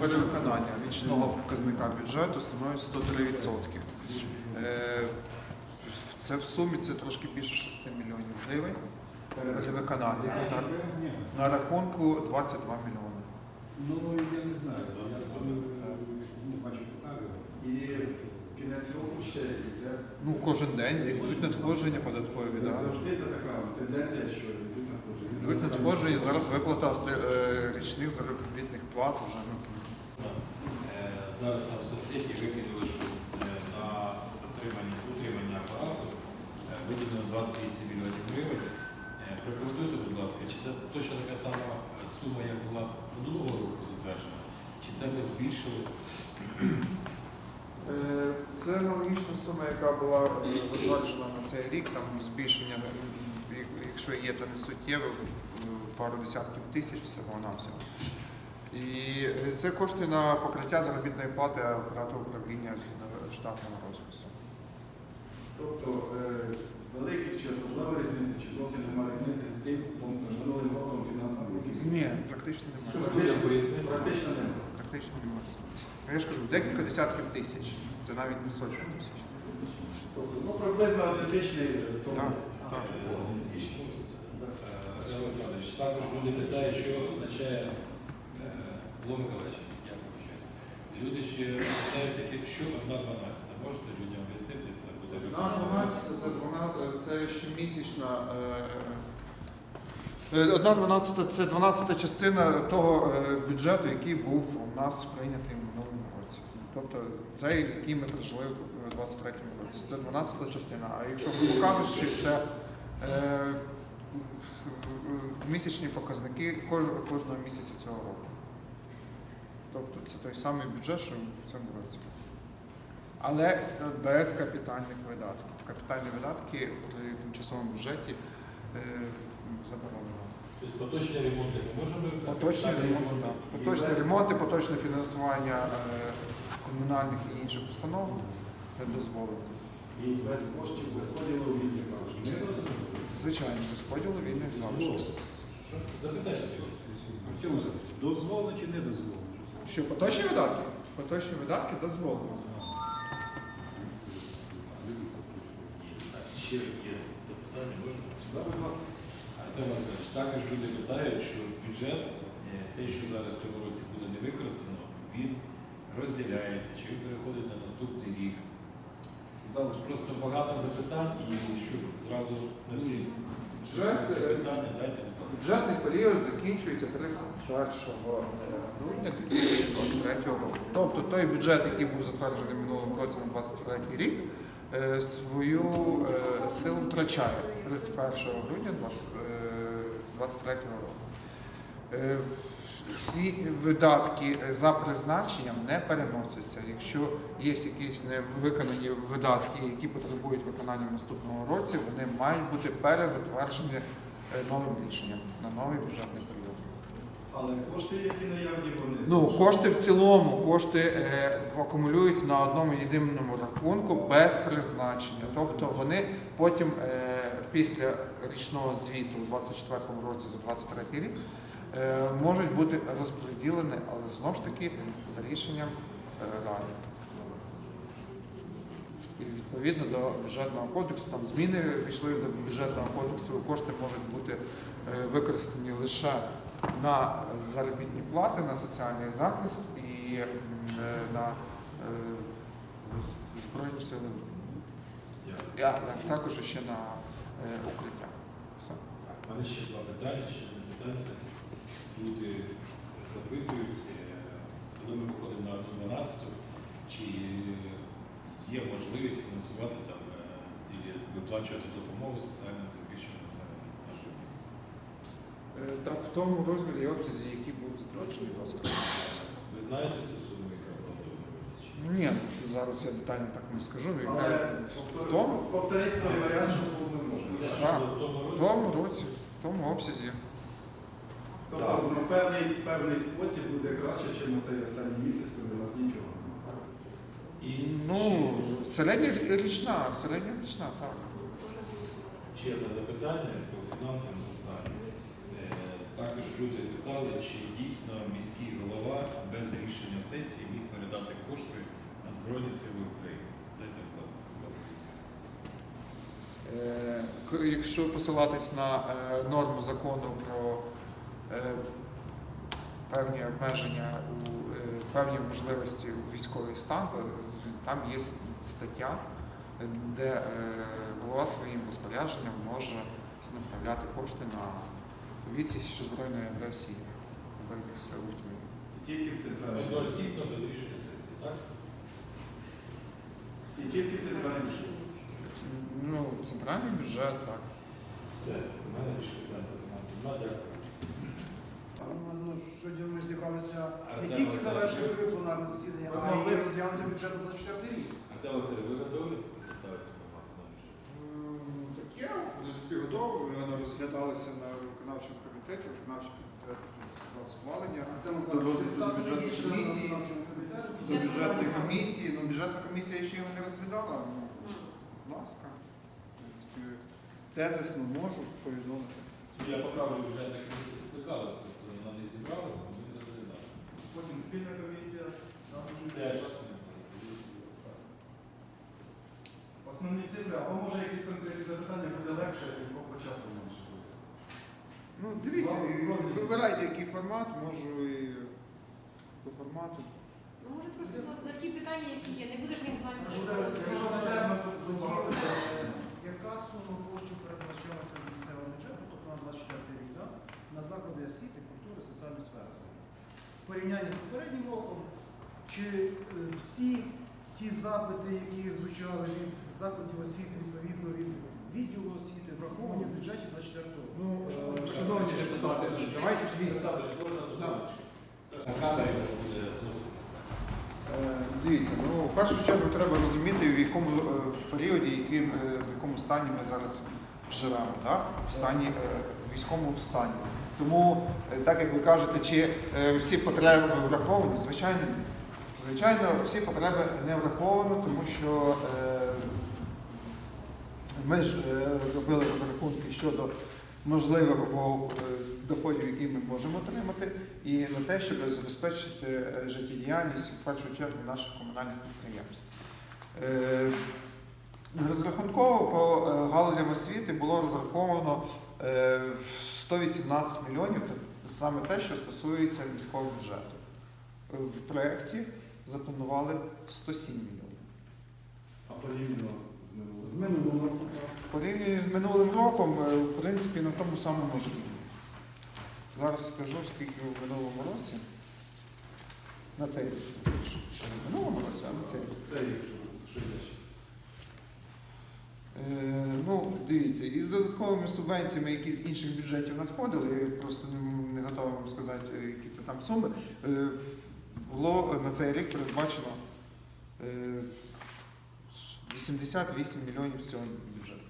Перевиконання річного показника бюджету становить 103%. Е, Це в сумі це трошки більше 6 мільйонів гривень. Перевиконання. На, на рахунку 22 мільйони. Ну, я не знаю. Коли ну, бачу. І кінець року ще йде. Ну, кожен день йдуть надходження податкові. Да. Завжди це така тенденція, що йдуть надходження. Йдуть надходження, зараз виплата е, річних заробітних плат вже. Е, Зараз там в соцсеті викинули, що е, на отримання, утримання апарату е, виділено 28 мільйонів гривень. Прокоментуйте, будь ласка, чи це точно така сама сума, як була минулого року затверджена, чи це ми збільшили? Це аналогічна сума, яка була затверджена на цей рік, там збільшення, якщо є, то не суттєве, пару десятків тисяч всього навсього. І е, це кошти на покриття заробітної плати апарату управління штатного розпису. Тобто е, великих чи особливої різниці, чи зовсім немає різниці з тим, що минулим роком фінансовим років. Ні, практично немає. Пояснити? Практично немає. Практично немає. Ну, Я ж кажу, декілька десятків тисяч. Це навіть не сотні тисяч. Тобто, ну, приблизно ідентичний е, тому. Так, так. Також люди питають, що означає Павло Миколаївич, я вибачаюсь. Люди ще питають таке, що одна дванадцята. Можете людям об'яснити, це буде На 12 це 12, це щомісячна. е, е, Одна 12 це 12 частина того е, бюджету, який був у нас прийнятий в минулому році. Тобто цей, який ми прожили у 23 році. Це 12 частина. А якщо грубо кажучи, це е, місячні показники кож- кожного місяця цього року. Тобто це той самий бюджет, що в цьому році. Але е, без капітальних видатків. Капітальні видатки при тимчасовому бюджеті е, заборонено. Тобто поточні ремонти ми можемо Поточні ремонти, поточні ремонти, поточне фінансування е, комунальних і інших установ не дозволено. І без коштів, без поділу вільних залишків. Звичайно, розподілу вільних залишків. Запитайте, будь. Артем, дозволено чи не дозволено? Що поточні видатки? Поточні видатки дозволено. Ще є запитання, можна? Да, будь ласка. Артем Васильович, також люди питають, що бюджет, е, те, що зараз в цьому році буде не використано, він розділяється, чи він переходить на наступний рік. Залишки. Просто багато запитань і щоб зразу на всі Бюджет, просто е. Бюджетний період закінчується 31 грудня 2023 року. Тобто той бюджет, який був затверджений минулого минулому році на 2023 рік, е, свою е, силу втрачає 31 грудня 2023 року. Всі видатки е, за призначенням не переносяться. Якщо є якісь невиконані видатки, які потребують виконання в наступному році, вони мають бути перезатверджені е, новим рішенням на новий бюджетний період. Але кошти, які наявні, вони. Ну, кошти в цілому, кошти е, акумулюються на одному єдиному рахунку без призначення. Тобто вони потім е, після річного звіту у 2024 році за 2023 рік можуть бути розподілені, але знову ж таки за рішенням е, ради. І відповідно до бюджетного кодексу, там зміни війшли до бюджетного кодексу, кошти можуть бути е, використані лише на заробітні плати, на соціальний захист і е, на е, Збройні сили. Я також ще на е, укриття. Все. Мене ще два питання, ще не питання. Люди запитують, е, коли ми виходимо на 12, чи є можливість фінансувати там е, і виплачувати допомогу соціально захищеним населенню нашого міста. Е, Так, в тому розмірі обсязі, який був затверджений 23. Ви знаєте цю суму, яка була в тому ні? Зараз я детально так не скажу. Але Тому? повторити той варіант, що був не можна. було в тому році, в тому обсязі. Тобто ну, певний, певний спосіб буде краще, ніж на цей останній місяць, коли у нас нічого. немає. і Ну, ще- середня річна, середня річна, так. Ще одне запитання по фінансовому стані. Е, Також люди питали, чи дійсно міський голова без рішення сесії міг передати кошти на Збройні Сили України. Дайте вкладку, будь ласка. Е, Якщо посилатись на е, норму закону про певні обмеження у е, певні можливості у військовий стан, то там є стаття, е, де е, голова своїм розпорядженням може направляти кошти на відсіч збройної агресії Тільки в центральній. Одноосібно без рішення сесії, так? І тільки в центральній. Ну, центральний бюджет, так. Все, у мене до фінансів. Ну, дякую. Ну, сьогодні ми зібралися не тільки Олександрович. завершили пленарне засідання, а й розглянути бюджет на 24 рік. Артем Васильович, ви готові поставити інформацію на бюджет? Так я, в принципі, готовий. Воно розглядалося на виконавчому комітеті, виконавчий комітет схвалення Артем до розгляду бюджетної комісії. До бюджетної комісії. Ну, бюджетна комісія ще його не розглядала. Ну, будь ласка. В принципі, тезисно можу повідомити. Я поправлю бюджетна комісія скликалася, просто вона не зібралася, ми не розглядали. Потім спільна комісія. Теж. Основні цифри, або може якісь конкретні запитання буде легше, і по часу менше буде. Ну, дивіться, Вам вибирайте, який формат, можу і по формату. Ну, може просто на- на ті питання, які є, не будеш знати. Буде, Якщо все, ми тут Тоді, яка сума коштів передбачалася з місцевого бюджету, тобто на 24 рік, да? на заклади освіти, культури, соціальної сфери? В порівнянні з попереднім роком, чи е, всі ті запити, які звучали від закладів освіти, відповідно від відділу освіти, враховані в бюджеті 24 року? Ну, е, шановні депутати, давайте можна додати? Е, Дивіться, ну в першу чергу треба розуміти, в якому е, періоді, е, в якому стані ми зараз живемо, да? в стані е, військовому стані. Тому, е, так як ви кажете, чи е, всі потреби враховані, звичайно, звичайно, всі потреби не враховано, тому що ми ж робили розрахунки щодо можливого е, доходів, які ми можемо отримати, і на те, щоб забезпечити життєдіяльність в першу чергу наших комунальних підприємств. Е, Розрахунково по е, галузям освіти було розраховано е, 118 мільйонів. Це саме те, що стосується міського бюджету. Е, В проєкті запланували 107 мільйонів. А порівняно з минулим. року. Порівняно з минулим роком, е, в принципі, на тому самому ж рівні. Зараз скажу, скільки в минулому році. На цей рік. В минулому році, а на цей рік. Це є, що йде. Е, Ну, дивіться, із додатковими субвенціями, які з інших бюджетів надходили, я просто не, готовий вам сказати, е, які це там суми, е, було на цей рік передбачено е, 88 мільйонів з цього бюджету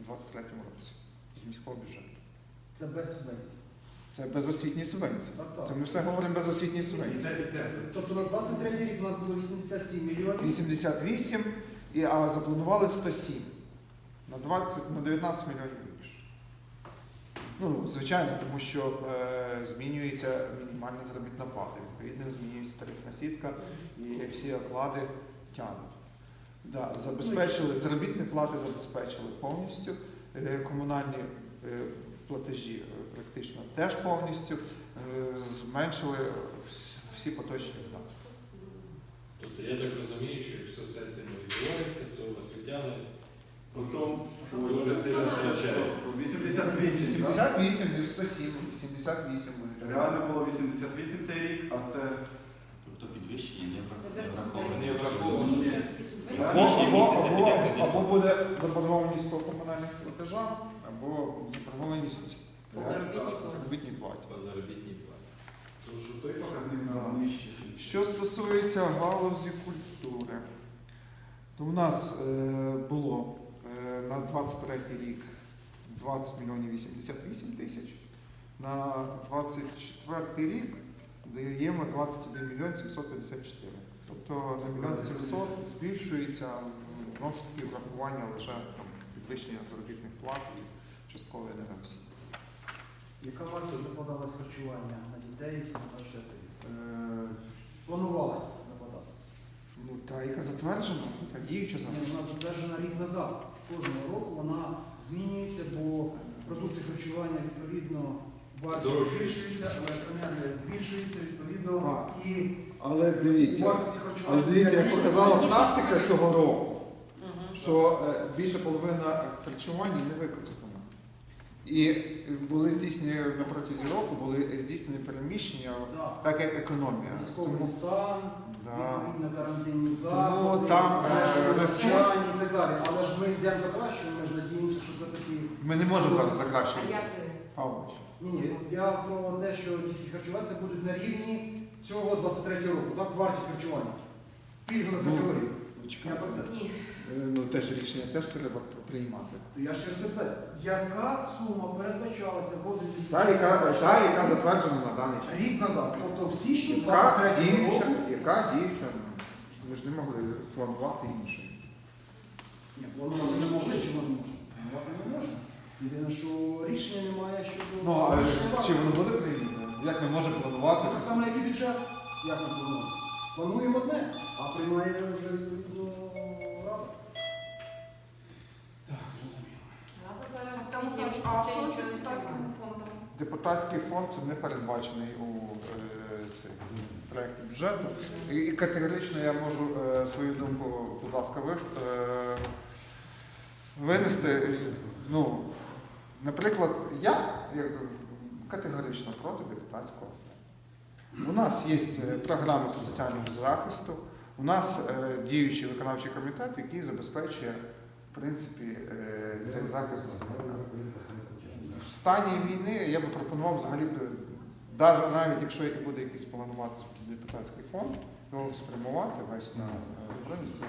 у 23 році з міського бюджету. Це без субвенцій. Це безосвітні субвенції. Це ми все говоримо безосвітні І субвенції. Тобто на 23 рік у нас було 87 мільйонів. 88, і, а запланували 107. На 20, на 19 мільйонів більше. Ну, звичайно, тому що е, змінюється мінімальна заробітна плата. Відповідно, змінюється тарифна сітка і всі оклади тягнуть. Да, забезпечили, заробітні плати забезпечили повністю, е, комунальні е, платежі е, практично теж повністю, е, зменшили всі поточні видатки. Тобто я так розумію, що якщо сесія не відбувається, то освітяни Потім Дуже сильно втрачають. 88. так? 88, 107, 78. Реально було 88 цей рік, а це Тобто підвищення не Це враховано. Не враховано. Або, або, або, або буде заборгованість по комунальних платежам, або заборгованість По по заробітній платі. по заробітній платі. Тому що той показник на нижче. Що стосується галузі культури, то в нас е, було е, на 23 рік 20 мільйонів 88 тисяч, на 24 рік даємо 21 мільйон 754. Тобто на мільйон 700 збільшується знову ж таки врахування лише там, підвищення заробітних плат і часткової енергосії. Яка вартість закладалась харчування на дітей на 24 рік? Е, закладатися. Ну, та яка затверджена, та діюча зараз. Вона затверджена рік назад. Кожного року вона змінюється, бо продукти харчування відповідно вартість збільшується, електроенергія збільшується, відповідно Так. і Але дивіться, вартості харчування. але дивіться, як показала практика цього року, що е, більше половина харчування не використана. І були здійснені на протязі року, були здійснені переміщення, Так. так як економія. Військовий Тому, стан, да. відповідно карантинні заходи, там, е, ресурс- і так далі. Але ж ми йдемо до кращого, ми ж надіємося, що все-таки Ми не можемо зараз А закращити. як ви? Павлович. Ні, ні, я про те, що діти харчуватися будуть на рівні цього 23 року, так, вартість харчування. Пільгова Ну, категорія. Ну, Я про це. Ні. Е, Ну, теж рішення теж треба приймати. То я ще раз питаю, яка сума передбачалася в розрізі Та, яка, та, яка затверджена на даний час. рік назад, тобто в січні Яка 23 діюча, року? яка діюча. Ви ж не могли планувати інше. Ні, планувати не можна, чому не можна? Планувати не можна. Єдине, що рішення немає щодо Ну, але залишення чи воно буде прийнято? Як ми можемо планувати? Так само, як і бюджет. Як ми плануємо? Плануємо одне, а приймає вже Депутатський фонд не передбачений у е, цей, проєкті бюджету. І, категорично я можу е, свою думку, будь ласка, е, винести. Ну, наприклад, я категорично проти депутатського фонду. У нас є програма по соціальному захисту, у нас діючий виконавчий комітет, який забезпечує в принципі, цей захист. В стані війни я би пропонував взагалі навіть якщо буде якийсь планувати депутатський фонд, його спрямувати весь на е, Збройні сили.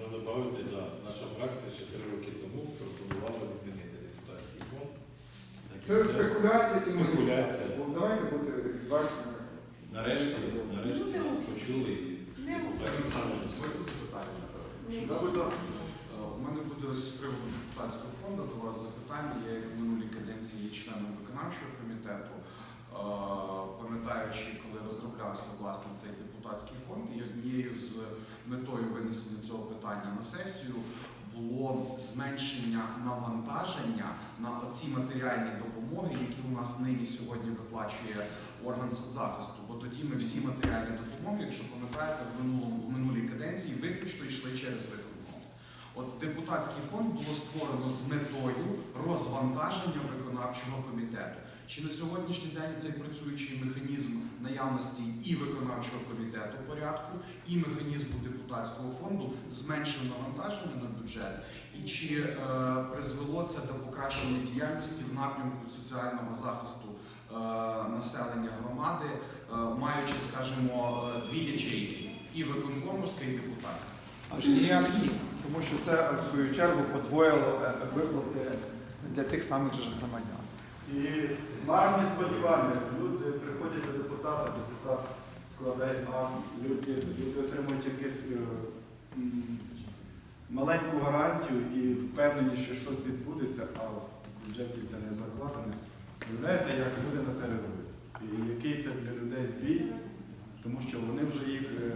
Можна додати, да, наша фракція ще три роки тому пропонувала відмінити депутатський фонд. Так Це спекуляція і Спекуляція. Ну, Давайте бути відвертими. Нарешті, нарешті нас почули і депутатський фонд. Е, У мене буде з приводу депутатського фонду до вас запитання. Я як каденції є членом виконавчого комітету. Е, Пам'ятаючи, коли розроблявся власне цей депутатський фонд, і однією з метою винесення цього питання на сесію було зменшення навантаження на оці матеріальні допомоги, які у нас нині сьогодні виплачує орган соцзахисту. Бо тоді ми всі матеріальні допомоги, якщо пам'ятаєте, в минулому в минулій каденції виключно йшли через виконком. От депутатський фонд було створено з метою розвантаження виконавчого комітету. Чи на сьогоднішній день цей працюючий механізм наявності і виконавчого комітету порядку, і механізму депутатського фонду зменшив навантаження на бюджет? І чи е, призвело це до покращення діяльності в напрямку соціального захисту е, населення громади, е, маючи, скажімо, е, дві ячейки і виконкомовська, і депутатська? Аж ніяк ні. Тому що це в свою чергу подвоїло е, виплати для тих самих же громадян. І марні сподівання. Люди приходять до депутата, депутат складає акт, люди, люди отримують якусь е, маленьку гарантію і впевнені, що щось відбудеться, а в бюджеті це не закладено. Уявляєте, як люди на це реагують? І який це для людей збій, тому що вони вже їх е,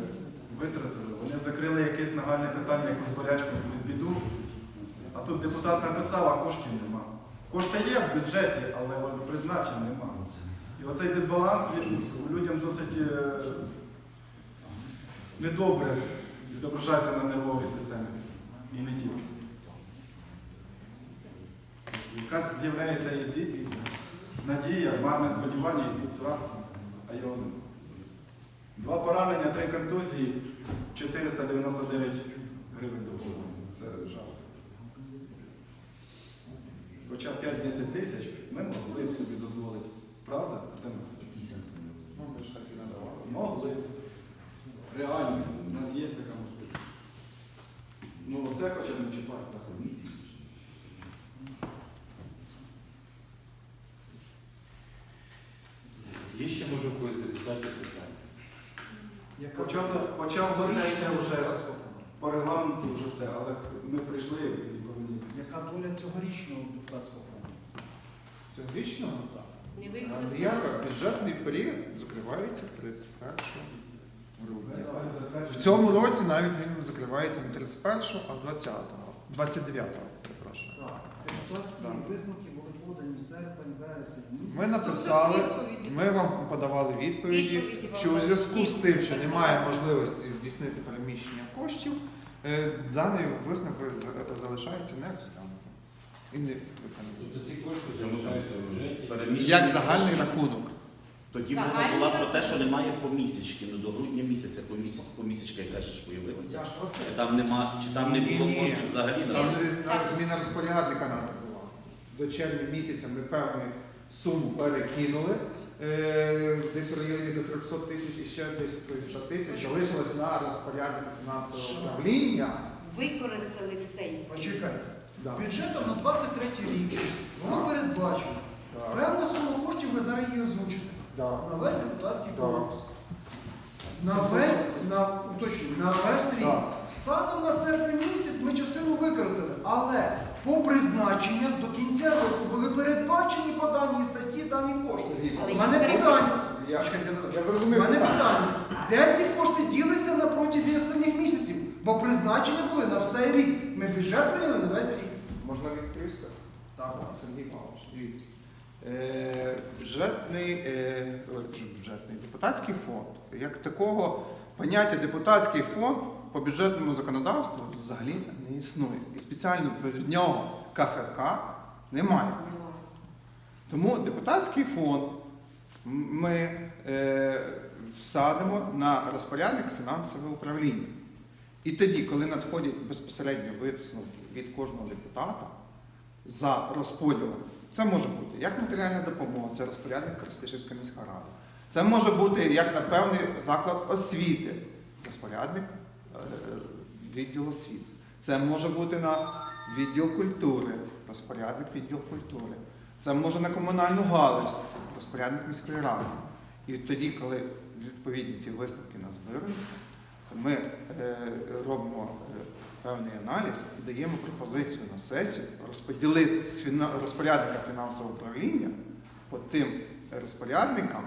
витратили, вони закрили якесь нагальне питання, якусь болячку, якусь біду. А тут депутат написав, а коштів нема. Кошти є в бюджеті, але призначень нема. І оцей дисбаланс людям досить е, недобре відображається на нервовій системі. І не тільки. Яка з'являється іде- надія, марне сподівання, і тут раз, а його. Два поранення, три контузії, 499 гривень допомоги. Це жалко. Хоча 5-10 тисяч ми могли б собі дозволити. Правда? Ну, ми ж так і надавали. Могли. Реально, у нас є така можливість. Ну, це хоча б не чіпати. Є ще може у когось депутатів питання? По часу, часу сесія вже по регламенту вже все, але ми прийшли і повинні. Яка доля цьогорічного депутатського фонду? Це вічно? Так. Не Ніяка бюджетний період закривається 31 грудня. В цьому році навіть він закривається не 31, а 20-го, 29-го, перепрошую. Так, депутатські висновки були в серпень, вересень місяць. Ми написали, ми вам подавали відповіді, Відповіді вам що у зв'язку з тим, що немає можливості здійснити переміщення коштів, е, даний висновок за- залишається не розглянутим. І не виконаним. Тобто ці кошти залишаються в бюджеті. Переміщення Як загальний рахунок. Тоді мова Загальний була про те, що немає помісячки. Ну до грудня місяця поміс- помісячка яка ще ж появилася. Ж про це. Чи там нема, чи там не було коштів взагалі на Там е, на- зміна розпорядника надо була. До червня місяця ми певну суму перекинули. е, Десь в районі до 300 тисяч і ще десь 300 тисяч залишилось на розпорядник фінансового управління. Використали все. Почекайте. Да. Бюджетом на 23 рік воно передбачено. Да. Певна сума коштів ви зараз її озвучите. Да. На весь депутатський Да. корпус. На весь, на, уточнюю, на весь рік. Да. Станом на серпень місяць ми частину використали, але по призначенням до кінця року були передбачені по даній статті дані кошти. Але У їх мене питання. Я, я завершу. я У мене питання. питання. Де ці кошти ділися на протязі останніх місяців? Бо призначення були на все рік. Ми бюджет прийняли на весь рік. Можна відповісти? Так, Сергій Павлович, дивіться. Е, бюджетний, е, ой, бюджетний депутатський фонд. Як такого поняття депутатський фонд по бюджетному законодавству взагалі не існує. І спеціально перед нього КФК немає. Тому депутатський фонд ми е, всадимо на розпорядник фінансового управління. І тоді, коли надходять безпосередньо висновки від кожного депутата за розподілом, це може бути як матеріальна допомога, це розпорядник Крестишівська міська рада. Це може бути як на певний заклад освіти, розпорядник відділ освіти. Це може бути на відділ культури, розпорядник відділ культури. Це може на комунальну галузь, розпорядник міської ради. І тоді, коли відповідні ці висновки нас беруть, ми е, робимо е, певний аналіз і даємо пропозицію на сесію розподілити розпорядника фінансового управління по тим розпорядникам,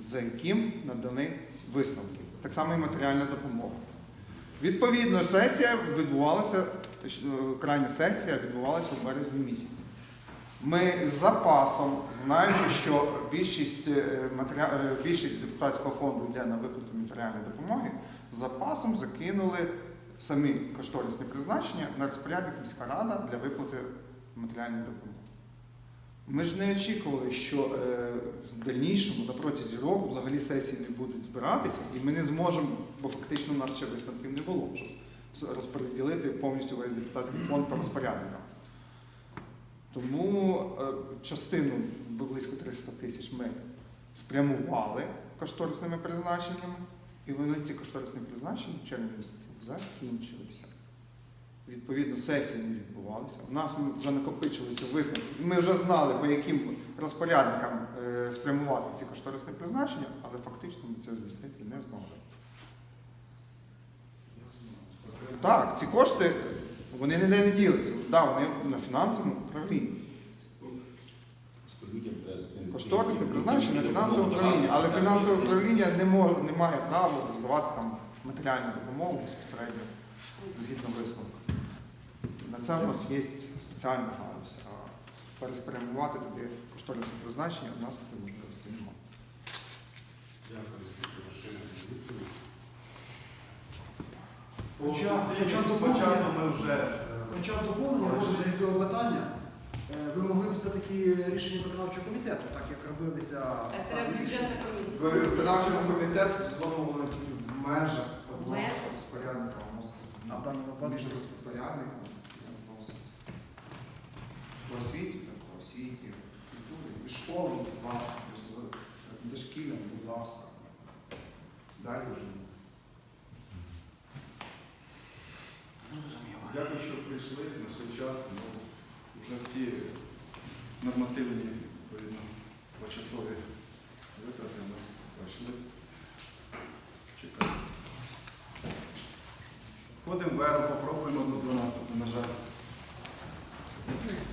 за яким надані висновки. Так само і матеріальна допомога. Відповідно, сесія відбувалася, е, крайня сесія відбувалася у березні місяці. Ми з запасом, знаючи, що більшість, е, матеріа- е, більшість депутатського фонду йде на виплату матеріальної допомоги, з запасом закинули самі кошторисні призначення на розпорядник міська рада для виплати матеріальної допомоги. Ми ж не очікували, що е, в дальнішому, на протязі року, взагалі сесії не будуть збиратися, і ми не зможемо, бо фактично у нас ще висновків не було, щоб розподілити повністю весь депутатський фонд по розпорядникам. Тому е, частину близько 300 тисяч ми спрямували кошторисними призначеннями, і вони ці кошторисні призначення в червні місяці закінчилися. Відповідно, сесії не відбувалися. У нас вже накопичилися висновки. Ми вже знали, по яким розпорядникам е, спрямувати ці кошторисні призначення, але фактично ми це здійснити не змогли. Так, ці кошти вони ніде не ділиться. Да, вони на фінансовому управлінні. Кошторисне призначення на фінансове управління, але фінансове управління не, не має права роздавати там матеріальну допомогу безпосередньо згідно висновку. На це в нас є соціальна галузь, а переспрямувати туди кошторисне призначення у нас такої можливості немає. Дякую за відповідь. Хоча- хоча по доповнення- часу ми вже Хоча доповнення розгляду цього питання е, ви могли б все-таки рішення виконавчого комітету, так як робилися треба рішення. комісія. Виконавчому комітету встановлено тільки в межах одного розпорядника вносити А в даному випадку між розпорядниками вноситься. По освіті, так по освіті, культурі, і школи, будь ласка, з дошкіллям, будь ласка. Далі вже. Дякую, що прийшли, знайшли час. Ну, вже всі нормативні відповідно почасові витрати у нас пройшли. Чекаємо. Входимо в еру, попробуємо до 12, на жаль.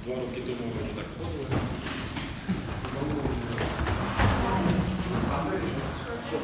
Два роки тому ми вже так ходили. Що